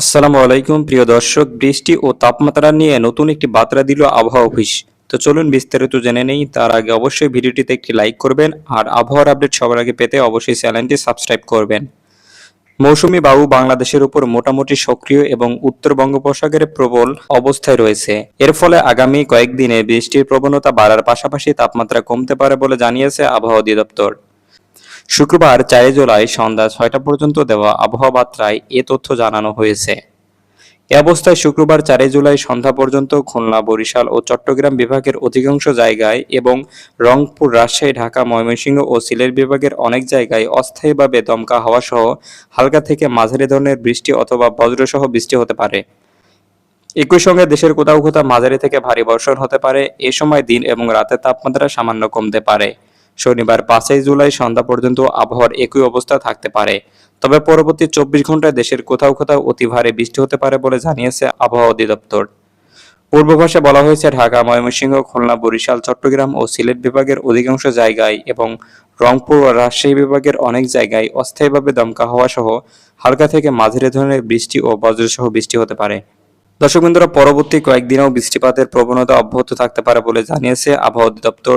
আসসালামু আলাইকুম, প্রিয় দর্শক। বৃষ্টি ও তাপমাত্রা নিয়ে নতুন একটি বার্তা দিল আবহাওয়া অফিস। তো চলুন বিস্তারিত জেনে নেই। তার আগে অবশ্যই ভিডিওটিতে একটি লাইক করবেন আর আবহাওয়ার আপডেট সবার আগে পেতে অবশ্যই চ্যানেলটি সাবস্ক্রাইব করবেন। মৌসুমী বায়ু বাংলাদেশের উপর মোটামুটি সক্রিয় এবং উত্তর বঙ্গোপসাগরে প্রবল অবস্থায় রয়েছে। এর ফলে আগামী কয়েকদিনে বৃষ্টির প্রবণতা বাড়ার পাশাপাশি তাপমাত্রা কমতে পারে বলে জানিয়েছে আবহাওয়া অধিদপ্তর। শুক্রবার চারই জুলাই সন্ধ্যা ছয়টা পর্যন্ত দেওয়া আবহাওয়া বার্তায় এ তথ্য জানানো হয়েছে। এ অবস্থায় শুক্রবার চারই জুলাই সন্ধ্যা পর্যন্ত খুলনা, বরিশাল ও চট্টগ্রাম বিভাগের অধিকাংশ জায়গায় এবং রংপুর, রাজশাহী, ঢাকা, ময়মনসিংহ ও সিলেট বিভাগের অনেক জায়গায় অস্থায়ীভাবে দমকা হাওয়া সহ হালকা থেকে মাঝারি ধরনের বৃষ্টি অথবা বজ্রসহ বৃষ্টি হতে পারে। একই সঙ্গে দেশের কোথাও কোথাও মাঝারি থেকে ভারী বর্ষণ হতে পারে। এ সময় দিন এবং রাতের তাপমাত্রা সামান্য কমতে পারে। শনিবার পাঁচই জুলাই সন্ধ্যা পর্যন্ত আবহাওয়ার একই অবস্থা থাকতে পারে। তবে পরবর্তী চব্বিশ ঘন্টায় দেশের কোথাও কোথাও অতি ভারী বৃষ্টি হতে পারে বলে জানিয়েছে আবহাওয়া অধিদপ্তর। পূর্বাভাসে বলা হয়েছে, ঢাকা, ময়মনসিংহ, খুলনা, বরিশাল, চট্টগ্রাম ও সিলেট বিভাগের অধিকাংশ জায়গায় এবং রংপুর ও রাজশাহী বিভাগের অনেক জায়গায় অস্থায়ীভাবে দমকা হওয়া সহ হালকা থেকে মাঝারি ধরনের বৃষ্টি ও বজ্রসহ বৃষ্টি হতে পারে। দর্শক পরবর্তী কয়েকদিনেও বৃষ্টিপাতের প্রবণতা অব্যাহত থাকতে পারে বলে জানিয়েছে আবহাওয়া অধিদপ্তর।